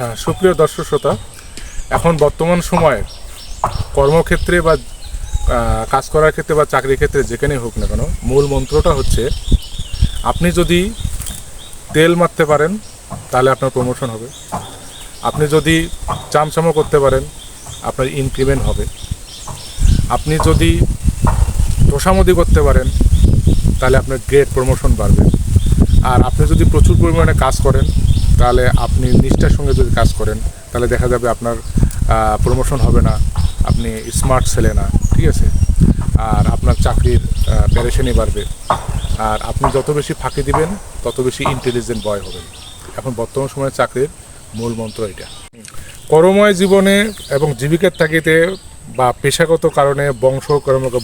হ্যাঁ সুপ্রিয় দর্শক শ্রোতা, এখন বর্তমান সময়ে কর্মক্ষেত্রে বা কাজ করার ক্ষেত্রে বা চাকরির ক্ষেত্রে যেখানেই হোক না কেন, মূল মন্ত্রটা হচ্ছে, আপনি যদি তেল মারতে পারেন, তাহলে আপনার প্রমোশন হবে। আপনি যদি চামচামো করতে পারেন, আপনার ইনক্রিমেন্ট হবে। আপনি যদি তোষামদি করতে পারেন, তাহলে আপনার গ্রেড প্রমোশন বাড়বে। আর আপনি যদি প্রচুর পরিমাণে কাজ করেন তাহলে আপনি নিষ্ঠার সঙ্গে যদি কাজ করেন, তাহলে দেখা যাবে আপনার প্রমোশন হবে না, আপনি স্মার্ট ছেলে না, ঠিক আছে? আর আপনার চাকরির প্যারেশানি বাড়বে। আর আপনি যত বেশি ফাঁকি দিবেন, তত বেশি ইন্টেলিজেন্ট বয় হবেন। এখন বর্তমান সময়ে চাকরির মূল মন্ত্র এটা। কর্মময় জীবনে এবং জীবিকার তাগিদে বা পেশাগত কারণে, বংশ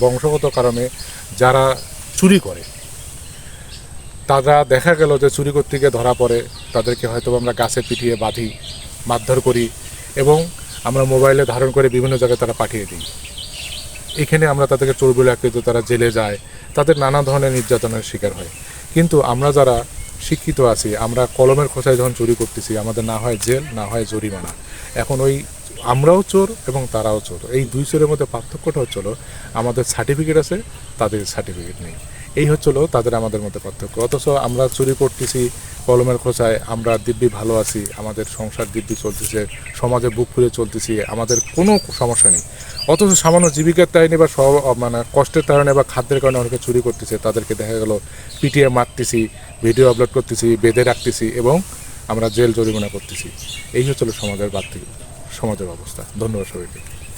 বংশগত কারণে যারা চুরি করে তারা দেখা গেল যে চুরি করতে গিয়ে ধরা পড়ে, তাদেরকে হয়তো আমরা গাছে পিটিয়ে বাঁধি, মারধর করি এবং আমরা মোবাইলে ধারণ করে বিভিন্ন জায়গায় তারা পাঠিয়ে দিই। এখানে আমরা তাদেরকে চোর বলে আখ্যায়িত তারা জেলে যায়, তাদের নানা ধরনের নির্যাতনের শিকার হয়। কিন্তু আমরা যারা শিক্ষিত আছি, আমরা কলমের খোঁচায় যখন চুরি করতেছি, আমাদের না হয় জেল, না হয় জরিমানা। এখন ওই আমরাও চোর এবং তারাও চোর। এই দুই চোরের মধ্যে পার্থক্যটা হচ্ছিল আমাদের সার্টিফিকেট আছে, তাদের সার্টিফিকেট নেই। এই হচ্ছিল তাদের আমাদের মধ্যে পার্থক্য। অথচ আমরা চুরি করতেছি, কলমের খোঁচায়, আমরা দিব্যি ভালো আছি, আমাদের সংসার দিব্যি চলতেছে, সমাজে বুক ফুলে চলতেছি, আমাদের কোনো সমস্যা নেই। অথচ সামান্য জীবিকার তাইনে বা মানে কষ্টের কারণে বা খাদ্যের কারণে অনেকে চুরি করতেছে, তাদেরকে দেখা গেল পিটিএ মারতেছি, ভিডিও আপলোড করতেছি, বেঁধে রাখতেছি এবং আমরা জেল জরিমানা করতেছি। এই হচ্ছিল সমাজের বাড়তি সমাজের অবস্থা। ধন্যবাদ সবাইকে।